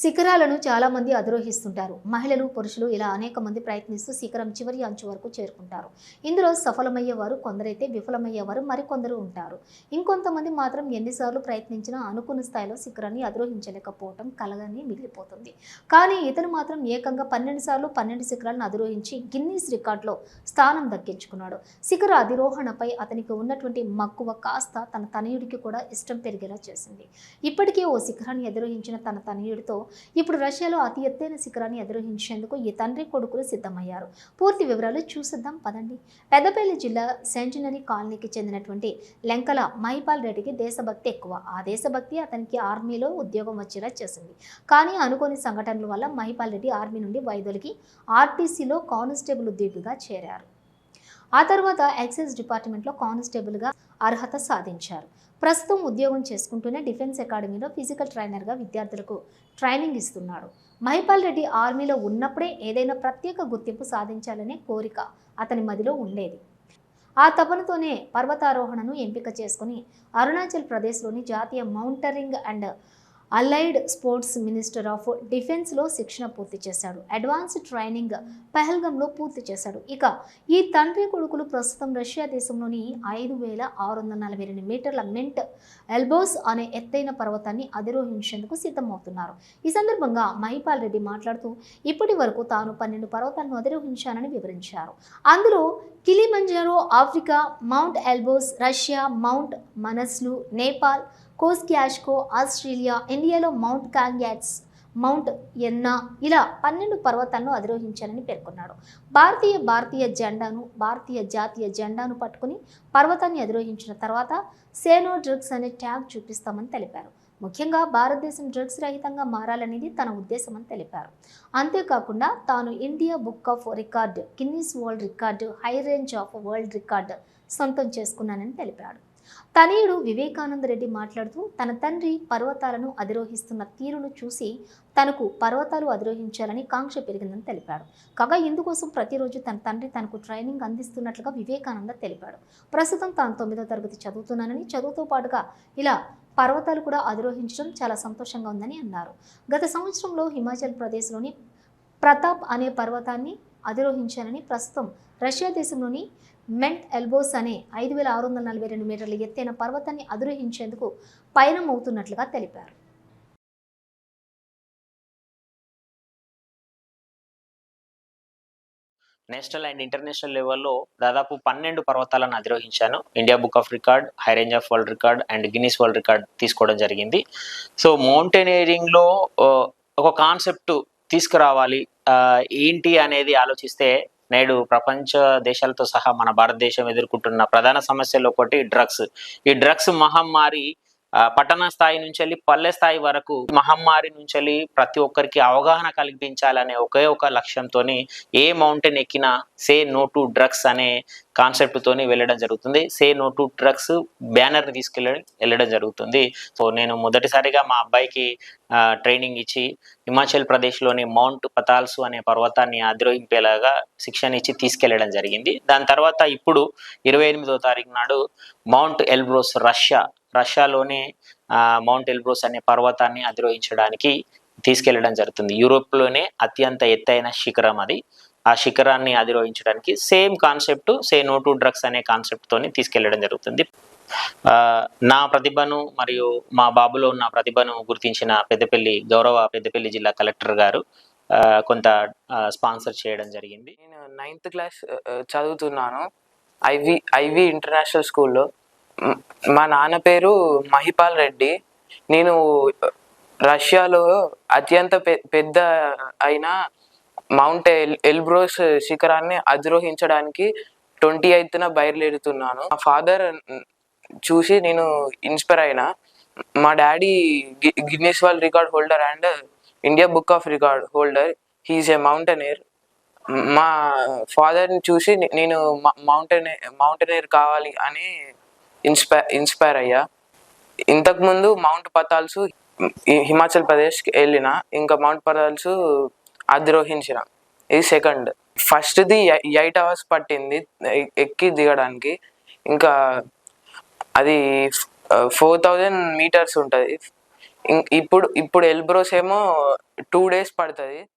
శిఖరాలను చాలా మంది అధిరోహిస్తుంటారు. మహిళలు పురుషులు ఇలా అనేక మంది ప్రయత్నిస్తూ శిఖరం చివరి అంచు వరకు చేరుకుంటారు. ఇందులో సఫలమయ్యేవారు కొందరైతే విఫలమయ్యేవారు మరికొందరు ఉంటారు. ఇంకొంతమంది మాత్రం ఎన్నిసార్లు ప్రయత్నించినా అనుకున్న స్థాయిలో శిఖరాన్ని అధిరోహించలేకపోవటం కలగానే మిగిలిపోతుంది. కానీ ఇతను మాత్రం ఏకంగా పన్నెండు సార్లు పన్నెండు శిఖరాలను అధిరోహించి గిన్నీస్ రికార్డులో స్థానం దక్కించుకున్నాడు. శిఖర అధిరోహణపై అతనికి ఉన్నటువంటి మక్కువ కాస్త తన తనయుడికి కూడా ఇష్టం పెరిగేలా చేసింది. ఇప్పటికే ఓ శిఖరాన్ని అధిరోహించిన తన తనయుడితో ఇప్పుడు రష్యాలో అతి ఎత్తైన శిఖరాన్ని అధిరోహించేందుకు ఈ తండ్రి కొడుకులు సిద్ధమయ్యారు. పూర్తి వివరాలు చూసిద్దాం పదండి. పెద్దపల్లి జిల్లా సెంటినరీ కాలనీకి చెందినటువంటి లెంకల మహిపాల్ రెడ్డికి దేశభక్తి ఎక్కువ. ఆ దేశభక్తి అతనికి ఆర్మీలో ఉద్యోగం వచ్చేలా చేసింది. కానీ అనుకోని సంఘటనల వల్ల మహిపాల్ రెడ్డి ఆర్మీ నుండి వైదొలికి ఆర్టీసీలో కానిస్టేబుల్ ఉద్యోగిగా చేరారు. ఆ తర్వాత ఎక్సైజ్ డిపార్ట్మెంట్లో కానిస్టేబుల్గా అర్హత సాధించారు. ప్రస్తుతం ఉద్యోగం చేసుకుంటూనే డిఫెన్స్ అకాడమీలో ఫిజికల్ ట్రైనర్గా విద్యార్థులకు ట్రైనింగ్ ఇస్తున్నాడు మహిపాల్ రెడ్డి ఆర్మీలో ఉన్నప్పుడే ఏదైనా ప్రత్యేక గుర్తింపు సాధించాలనే కోరిక అతని మదిలో ఉండేది. ఆ తపనతోనే పర్వతారోహణను ఎంపిక చేసుకుని అరుణాచల్ ప్రదేశ్లోని జాతీయ mountaineering and allied sports minister of డిఫెన్స్లో శిక్షణ పూర్తి చేశాడు. అడ్వాన్స్డ్ ట్రైనింగ్ పహల్గంలో పూర్తి చేశాడు. ఇక ఈ తండ్రి కొడుకులు ప్రస్తుతం రష్యా దేశంలోని ఐదు వేల ఆరు వందల నలభై రెండు మీటర్ల మెంట్ ఎల్బోస్ అనే ఎత్తైన పర్వతాన్ని అధిరోహించేందుకు సిద్ధమవుతున్నారు. ఈ సందర్భంగా మహిపాల్ రెడ్డి మాట్లాడుతూ ఇప్పటి వరకు తాను పన్నెండు పర్వతాలను అధిరోహించానని వివరించారు. అందులో Kilimanjaro Africa mount Elbrus Russia mount Manaslu Nepal Kosciuszko Australia ఇండియాలో మౌంట్ కాంగ్యాట్స్ మౌంట్ ఎన్నా ఇలా పన్నెండు పర్వతాలను అధిరోహించారని పేర్కొన్నాడు. భారతీయ భారతీయ జెండాను భారతీయ జాతీయ జెండాను పట్టుకుని పర్వతాన్ని అధిరోహించిన తర్వాత సేనో డ్రగ్స్ అనే ట్యాగ్ చూపిస్తామని తెలిపారు. ముఖ్యంగా భారతదేశం డ్రగ్స్ రహితంగా మారాలనేది తన ఉద్దేశమని తెలిపారు. అంతేకాకుండా తాను India book of record Guinness world record high range of world record సొంతం చేసుకున్నానని తెలిపాడు. తనయుడు వివేకానంద రెడ్డి మాట్లాడుతూ తన తండ్రి పర్వతాలను అధిరోహిస్తున్న తీరును చూసి తనకు పర్వతాలు అధిరోహించాలని కాంక్ష పెరిగిందని తెలిపాడు. కాగా ఇందుకోసం ప్రతిరోజు తన తండ్రి తనకు ట్రైనింగ్ అందిస్తున్నట్లుగా వివేకానంద తెలిపాడు. ప్రస్తుతం తాను తొమ్మిదో తరగతి చదువుతున్నానని చదువుతో పాటుగా ఇలా పర్వతాలు కూడా అధిరోహించడం చాలా సంతోషంగా ఉందని అన్నారు. గత సంవత్సరంలో హిమాచల్ ప్రదేశ్లోని ప్రతాప్ అనే పర్వతాన్ని అధిరోహించానని ప్రస్తుతం రష్యా దేశంలోని మెంట్ ఎల్బోస్ అనే ఐదు వేల ఆరు వందల నలభై రెండు మీటర్ల ఎత్తైన పర్వతాన్ని అధిరోహించేందుకు పయనమవుతున్నట్లుగా తెలిపారు. నేషనల్ అండ్ ఇంటర్నేషనల్ లెవెల్లో దాదాపు పన్నెండు పర్వతాలను అధిరోహించాను. India book of record high range of world record and Guinness world record తీసుకోవడం జరిగింది. సో మౌంటైనీరింగ్లో ఒక కాన్సెప్ట్ తీసుకురావాలి. ఆ, ఏంటి అనేది ఆలోచిస్తే నేడు ప్రపంచ దేశాలతో సహా మన భారతదేశం ఎదుర్కొంటున్న ప్రధాన సమస్యలు ఒకటి డ్రగ్స్. ఈ డ్రగ్స్ మహమ్మారి పట్టణ స్థాయి నుంచి వెళ్ళి పల్లె స్థాయి వరకు మహమ్మారి నుంచి వెళ్ళి ప్రతి ఒక్కరికి అవగాహన కల్పించాలనే ఒకే ఒక లక్ష్యంతో ఏ మౌంటైన్ ఎక్కినా సే నో టు డ్రగ్స్ అనే కాన్సెప్ట్ తోని వెళ్ళడం జరుగుతుంది. సే నో టు డ్రగ్స్ బ్యానర్ని తీసుకెళ్ళడం వెళ్ళడం జరుగుతుంది. సో నేను మొదటిసారిగా మా అబ్బాయికి ట్రైనింగ్ ఇచ్చి హిమాచల్ ప్రదేశ్లోని మౌంట్ పతాల్స్ అనే పర్వతాన్ని ఆద్రోహింపేలాగా శిక్షణ ఇచ్చి తీసుకెళ్ళడం జరిగింది. దాని తర్వాత ఇప్పుడు ఇరవై ఎనిమిదో తారీఖు నాడు మౌంట్ ఎల్బ్రోస్ రష్యా రష్యాలోనే మౌంట్ ఎల్బ్రోస్ అనే పర్వతాన్ని అధిరోహించడానికి తీసుకెళ్ళడం జరుగుతుంది. యూరోప్లోనే అత్యంత ఎత్తైన శిఖరం అది. ఆ శిఖరాన్ని అధిరోహించడానికి same concept say no to drugs అనే కాన్సెప్ట్తోని తీసుకెళ్ళడం జరుగుతుంది. ఆ, నా ప్రతిభను మరియు మా బాబులో ఉన్న ప్రతిభను గుర్తించిన పెద్దపల్లి గౌరవ పెద్దపల్లి జిల్లా కలెక్టర్ గారు కొంత స్పాన్సర్ చేయడం జరిగింది. నేను నైన్త్ క్లాస్ చదువుతున్నాను. ఐవి ఐవి ఇంటర్నేషనల్ స్కూల్లో. మా నాన్న పేరు మహిపాల్ రెడ్డి. నేను రష్యాలో అత్యంత పెద్ద అయిన మౌంట్ ఎల్ ఎల్బ్రోస్ శిఖరాన్ని అధిరోహించడానికి ట్వంటీ ఎయిత్న బయలుదేరుతున్నాను. మా ఫాదర్ చూసి నేను ఇన్స్పైర్ అయినా. మా డాడీ గి world record holder and India book of record holder. He is a mountaineer. మా ఫాదర్ని చూసి నేను మౌంటైన్ మౌంటైనర్ కావాలి అని ఇన్స్పైర్ ఇన్స్పైర్ అయ్యా ఇంతకుముందు మౌంట్ పతాల్స్ హిమాచల్ ప్రదేశ్కి వెళ్ళిన ఇంకా మౌంట్ పతాల్స్ అధిరోహించిన. ఇది సెకండ్. ఫస్ట్ది ఎయిట్ అవర్స్ పట్టింది ఎక్కి దిగడానికి. ఇంకా అది ఫోర్ థౌజండ్ మీటర్స్ ఉంటుంది. ఇప్పుడు ఇప్పుడు ఎల్బ్రోస్ ఏమో టూ డేస్ పడుతుంది.